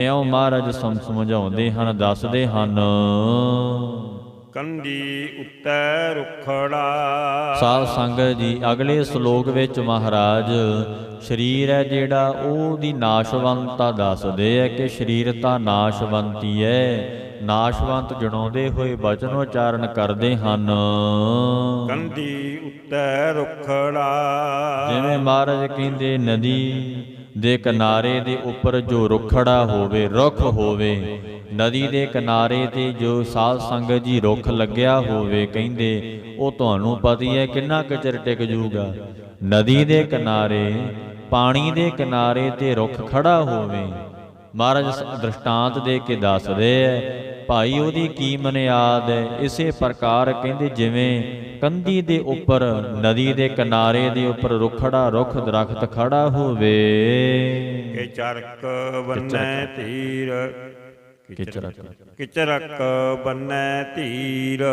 ਇਉਂ ਮਹਾਰਾਜ ਸਮ ਸਮਝਾਉਂਦੇ ਹਨ ਦੱਸਦੇ ਹਨ। ਕੰਦੀ ਉੱਤੈ ਰੁਖੜਾ। ਸਾਧ ਸੰਗਤ ਜੀ ਅਗਲੇ ਸ਼ਲੋਕ ਵਿੱਚ ਮਹਾਰਾਜ ਸਰੀਰ ਹੈ ਜਿਹੜਾ ਉਹਦੀ ਨਾਸ਼ਵੰਤਤਾ ਦੱਸਦੇ ਹੈ ਕਿ ਸਰੀਰ ਤਾਂ ਨਾਸ਼ਵੰਤੀ ਹੈ। ਨਾਸ਼ਵੰਤ ਜਣਾਉਂਦੇ ਹੋਏ ਬਚਨ ਉਚਾਰਨ ਕਰਦੇ ਹਨ। ਕੰਦੀ ਉੱਤੈ ਰੁਖੜਾ। ਜਿਵੇਂ ਮਹਾਰਾਜ ਕਹਿੰਦੇ ਨਦੀ ਦੇ ਕਿਨਾਰੇ ਦੇ ਉੱਪਰ ਜੋ ਰੁੱਖੜਾ ਹੋਵੇ, ਰੁੱਖ ਹੋਵੇ, ਨਦੀ ਦੇ ਕਿਨਾਰੇ ਤੇ ਜੋ ਸਾਧ ਸੰਗਤ ਜੀ ਰੁੱਖ ਲੱਗਿਆ ਹੋਵੇ, ਕਹਿੰਦੇ, ਉਹ ਤੁਹਾਨੂੰ ਪਤੀ ਹੈ ਕਿੰਨਾ ਕਚਰ ਚਿਰ ਟਿਕ ਜਾਊਗਾ। ਨਦੀ ਦੇ ਕਿਨਾਰੇ, ਪਾਣੀ ਦੇ ਕਿਨਾਰੇ ਤੇ ਰੁੱਖ ਖੜਾ ਹੋਵੇ। ਮਹਾਰਾਜ ਦ੍ਰਿਸ਼ਟਾਂਤ ਦੇ ਕੇ ਦੱਸਦੇ ਐ ਭਾਈ ਉਹਦੀ ਕੀ ਮਨਿਆਦ ਹੈ? ਇਸੇ ਪ੍ਰਕਾਰ ਕਹਿੰਦੇ ਜਿਵੇਂ ਕੰਧੀ ਦੇ ਉੱਪਰ ਨਦੀ ਦੇ ਕਿਨਾਰੇ ਦੇ ਉੱਪਰ ਰੁੱਖੜਾ ਰੁੱਖ ਦਰਖਤ ਖੜਾ ਹੋਵੇ। ਕਿ ਚਰਕ ਬੰਨੈ ਧੀਰ। ਕਿਚਰਕ ਕਿਚਰਕ ਬੰਨੈ ਧੀਰ।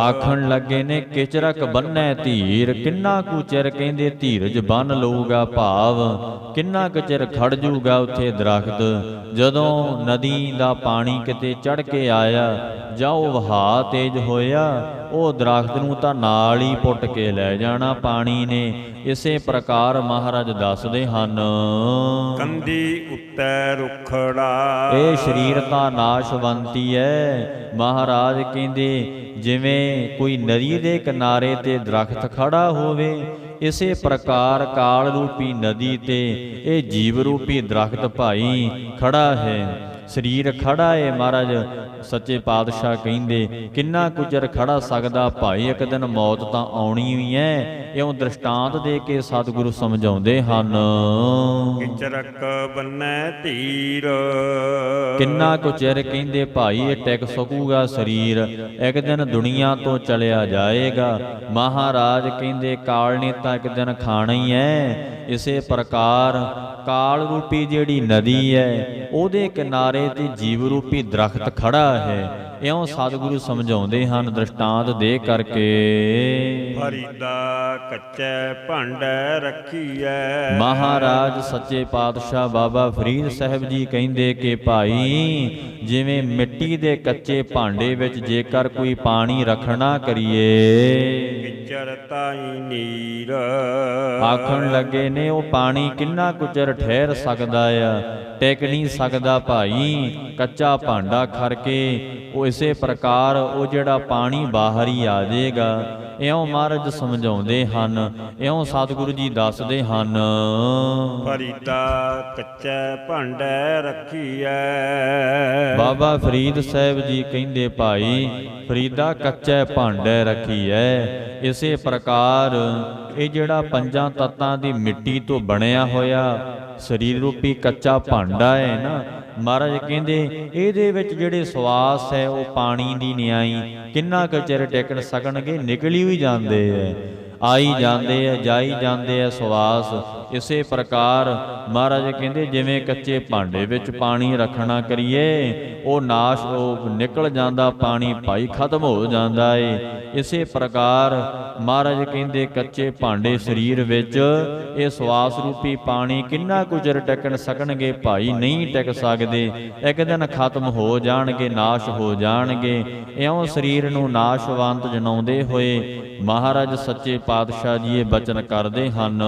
ਆਖਣ ਲੱਗੇ ਨੇ ਕਿਚਰਕ ਬੰਨੈ ਧੀਰ, ਕਿੰਨਾ ਕੁ ਚਿਰ ਕਹਿੰਦੇ ਧੀਰਜ ਬੰਨ ਲਊਗਾ ਭਾਵ, ਕਿੰਨਾ ਕੁ ਚਿਰ ਖੜ ਜੂਗਾ ਉੱਥੇ ਦਰਖਤ? ਜਦੋਂ ਨਦੀ ਦਾ ਪਾਣੀ ਕਿਤੇ ਚੜ ਕੇ ਆਇਆ ਜਾਂ ਉਹ ਵਹਾ ਤੇਜ ਹੋਇਆ ਉਹ ਦਰਖਤ ਨੂੰ ਤਾਂ ਨਾਲ ਹੀ ਪੁੱਟ ਕੇ ਲੈ ਜਾਣਾ ਪਾਣੀ ਨੇ। ਇਸੇ ਪ੍ਰਕਾਰ ਮਹਾਰਾਜ ਦੱਸਦੇ ਹਨ ਕੰਦੀ ਉੱਤੈ ਰੁਖੜਾ। ਇਹ ਸਰੀਰ ਤਾਂ ਨਾਸ਼ਵੰਤੀ ਹੈ ਮਹਾਰਾਜ ਕਹਿੰਦੇ ਜਿਵੇਂ ਕੋਈ ਨਦੀ ਦੇ ਕਿਨਾਰੇ ਤੇ ਦਰਖਤ ਖੜਾ ਹੋਵੇ ਇਸੇ ਪ੍ਰਕਾਰ ਕਾਲ ਰੂਪੀ ਨਦੀ ਤੇ ਇਹ ਜੀਵ ਰੂਪੀ ਦਰਖਤ ਭਾਈ ਖੜਾ ਹੈ। ਸਰੀਰ ਖੜਾ ਹੈ ਮਹਾਰਾਜ। ਸੱਚੇ ਪਾਤਸ਼ਾਹ ਕਹਿੰਦੇ ਕਿੰਨਾ ਕੁ ਚਿਰ ਖੜਾ ਸਕਦਾ ਭਾਈ ਇੱਕ ਦਿਨ ਮੌਤ ਤਾਂ ਆਉਣੀ ਹੀ ਹੈ ਇਉਂ ਦ੍ਰਿਸ਼ਟਾਂਤ ਦੇ ਕੇ ਸਤਿਗੁਰੂ ਸਮਝਾਉਂਦੇ ਹਨ। ਕਿਚਰਕ ਬੰਨੈ ਧੀਰ। ਕਿੰਨਾ ਕੁ ਚਿਰ ਕਹਿੰਦੇ ਭਾਈ ਇਹ ਟਿਕ ਸਕੂਗਾ ਸਰੀਰ। ਇੱਕ ਦਿਨ ਦੁਨੀਆ ਤੋਂ ਚਲਿਆ ਜਾਏਗਾ। ਮਹਾਰਾਜ ਕਹਿੰਦੇ ਕਾਲ ਨੇ ਤਾਂ ਇੱਕ ਦਿਨ ਖਾਣਾ ਹੀ ਹੈ ਇਸੇ ਪ੍ਰਕਾਰ ਕਾਲ ਰੂਪੀ ਜਿਹੜੀ ਨਦੀ ਹੈ, ਉਹਦੇ ਕਿਨਾਰੇ ਤੇ ਜੀਵ ਰੂਪੀ ਦਰਖਤ ਖੜਾ ਹੈ। ਇਉਂ ਸਤਿਗੁਰੂ ਸਮਝਾਉਂਦੇ ਹਨ ਦ੍ਰਿਸ਼ਟਾਂਤ ਦੇ ਕਰਕੇ। ਫਰੀਦਾ ਕੱਚੇ ਭਾਂਡੇ ਰੱਖੀਐ। ਮਹਾਰਾਜ ਸੱਚੇ ਪਾਤਸ਼ਾਹ ਬਾਬਾ ਫਰੀਦ ਸਾਹਿਬ ਜੀ ਕਹਿੰਦੇ ਕਿ ਭਾਈ ਜਿਵੇਂ ਮਿੱਟੀ ਦੇ ਕੱਚੇ ਭਾਂਡੇ ਵਿੱਚ ਜੇਕਰ ਕੋਈ ਪਾਣੀ ਰੱਖਣਾ ਕਰੀਏ। ਕਿਚਰ ਤਾਈ ਨੀਰ। ਆਖਣ ਲੱਗੇ ਨੇ ਉਹ ਪਾਣੀ ਕਿੰਨਾ ਕੁ ਚਿਰ ਠਹਿਰ ਸਕਦਾ ਆ? ਟਿਕ ਨਹੀਂ ਸਕਦਾ ਭਾਈ ਕੱਚਾ ਭਾਂਡਾ ਖਰ ਕੇ ਉਹ ਇਸੇ ਪ੍ਰਕਾਰ ਉਹ ਜਿਹੜਾ ਪਾਣੀ ਬਾਹਰ ਹੀ ਆ ਜਾਏਗਾ ਇਉਂ ਮਹਾਰਾਜ ਸਮਝਾਉਂਦੇ ਹਨ ਇਉਂ ਸਤਿਗੁਰੂ ਜੀ ਦੱਸਦੇ ਹਨ। ਫਰੀਦਾ ਕੱਚੇ ਭਾਂਡੇ ਰੱਖੀਐ। ਬਾਬਾ ਫਰੀਦ ਸਾਹਿਬ ਜੀ ਕਹਿੰਦੇ ਭਾਈ ਫਰੀਦਾ ਕੱਚੇ ਭਾਂਡੇ ਰੱਖੀ ਐ ਇਸੇ ਪ੍ਰਕਾਰ ਇਹ ਜਿਹੜਾ ਪੰਜਾਂ ਤੱਤਾਂ ਦੀ ਮਿੱਟੀ ਤੋਂ ਬਣਿਆ ਹੋਇਆ ਸਰੀਰ ਰੂਪੀ ਕੱਚਾ ਭਾਂਡਾ ਹੈ ਨਾ ਮਹਾਰਾਜ ਕਹਿੰਦੇ, ਇਹਦੇ ਵਿੱਚ ਜਿਹੜੇ ਸਵਾਸ ਹੈ, ਉਹ ਪਾਣੀ ਦੀ ਨਿਆਈ। ਕਿੰਨਾ ਕੁ ਚਿਰ ਟਿਕਣ ਸਕਣਗੇ? ਨਿਕਲੀ ਵੀ ਜਾਂਦੇ ਐ। ਆਈ ਜਾਂਦੇ ਐ, ਜਾਈ ਜਾਂਦੇ ਐ ਸਵਾਸ। ਇਸੇ ਪ੍ਰਕਾਰ ਮਹਾਰਾਜ ਕਹਿੰਦੇ, ਜਿਵੇਂ ਕੱਚੇ ਭਾਂਡੇ ਵਿੱਚ ਪਾਣੀ ਰੱਖਣਾ ਕਰੀਏ, ਉਹ ਨਾਸ਼, ਉਹ ਨਿਕਲ ਜਾਂਦਾ, ਪਾਣੀ ਭਾਈ ਖਤਮ ਹੋ ਜਾਂਦਾ ਏ। ਇਸੇ ਪ੍ਰਕਾਰ ਮਹਾਰਾਜ ਕਹਿੰਦੇ, ਕੱਚੇ ਭਾਂਡੇ ਸਰੀਰ ਵਿੱਚ ਇਹ ਸਵਾਸ ਰੂਪੀ ਪਾਣੀ ਕਿੰਨਾ ਕੁਜਰ ਚਿਰ ਸਕਣਗੇ ਭਾਈ? ਨਹੀਂ ਟਿਕ ਸਕਦੇ। ਇੱਕ ਦਿਨ ਖਤਮ ਹੋ ਜਾਣਗੇ, ਨਾਸ਼ ਹੋ ਜਾਣਗੇ। ਇਉਂ ਸਰੀਰ ਨੂੰ ਨਾਸ਼ਵੰਤ ਜਨਾਉਂਦੇ ਹੋਏ ਮਹਾਰਾਜ ਸੱਚੇ ਪਾਤਸ਼ਾਹ ਜੀ ਇਹ ਬਚਨ ਕਰਦੇ ਹਨ।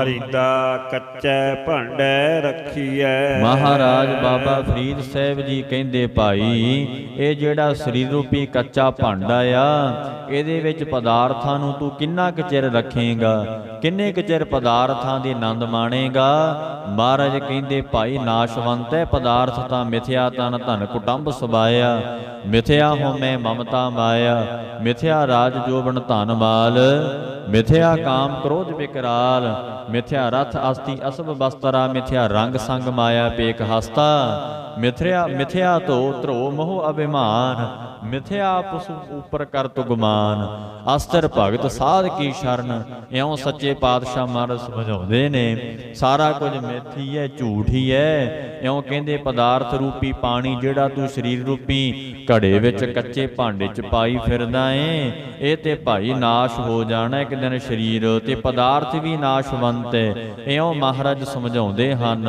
ਫਰੀਦਾ ਕੱਚੇ ਭਾਂਡੇ ਰੱਖੀਐ। ਮਹਾਰਾਜ ਬਾਬਾ ਫਰੀਦ ਸਾਹਿਬ ਜੀ ਕਹਿੰਦੇ, ਭਾਈ, ਇਹ ਜਿਹੜਾ ਸਰੀਰ ਰੂਪੀ ਕੱਚਾ ਭਾਂਡਾ ਆ, ਇਹਦੇ ਵਿੱਚ ਪਦਾਰਥਾਂ ਨੂੰ ਤੂੰ ਕਿੰਨਾ ਕੁ ਚਿਰ ਰੱਖੇਂਗਾ? ਕਿੰਨੇ ਕੁ ਚਿਰ ਪਦਾਰਥਾਂ ਦੀ ਆਨੰਦ ਮਾਣੇਗਾ? ਮਹਾਰਾਜ ਕਹਿੰਦੇ, ਭਾਈ, ਨਾਸ਼ਵੰਤ ਹੈ, ਪਦਾਰਥ ਤਾਂ ਮਿਥਿਆ ਤਨ ਧਨ ਕੁਟੰਬ ਸਬਾਇਆ ਮਿਥਿਆ ਹੋਮੈ ਮਮਤਾ ਮਾਇਆ। ਮਿਥਿਆ ਰਾਜ ਜੋਬਨ ਧਨ ਮਾਲ। ਮਿਥਿਆ ਕਾਮ ਕ੍ਰੋਧ ਵਿਕਰਾਲ ਮਿਥਿਆ ਰਥ ਅਸਤੀ ਅਸਬ ਬਸਤਰਾ। ਮਿਥਿਆ ਰੰਗ ਸੰਗ ਮਾਇਆ ਪੇਕ ਹਸਤਾ। ਮਿਥਿਆ ਮਿਥਿਆ ਧੋ ਧਰੋ ਮੋਹ ਅਭਿਮਾਨ ਮਿਥਿਆ ਪਸੂ ਉਪਰ ਕਰ ਤੁਗਮਾਨ ਅਸਤਰ ਭਗਤ ਸਾਧ ਕੀ ਸ਼ਰਨ ਇਉਂ ਸੱਚੇ ਪਾਤਸ਼ਾਹ ਮਹਾਰਾਜ ਸਮਝਾਉਂਦੇ ਨੇ ਸਾਰਾ ਕੁਝ ਮਿੱਥੀ ਹੈ ਝੂਠ ਹੀ ਹੈ ਇਉਂ ਕਹਿੰਦੇ ਪਦਾਰਥ ਰੂਪੀ ਪਾਣੀ ਜਿਹੜਾ ਤੂੰ ਸਰੀਰ ਰੂਪੀ ਘੜੇ ਵਿੱਚ ਕੱਚੇ ਭਾਂਡੇ 'ਚ ਪਾਈ ਫਿਰਦਾ ਏ ਇਹ ਤੇ ਭਾਈ ਨਾਸ਼ ਹੋ ਜਾਣਾ ਇੱਕ ਦਿਨ ਸਰੀਰ ਤੇ ਪਦਾਰਥ ਵੀ ਨਾਸ਼ਵੰਤ ਹੈ ਇਉਂ ਮਹਾਰਾਜ ਸਮਝਾਉਂਦੇ ਹਨ।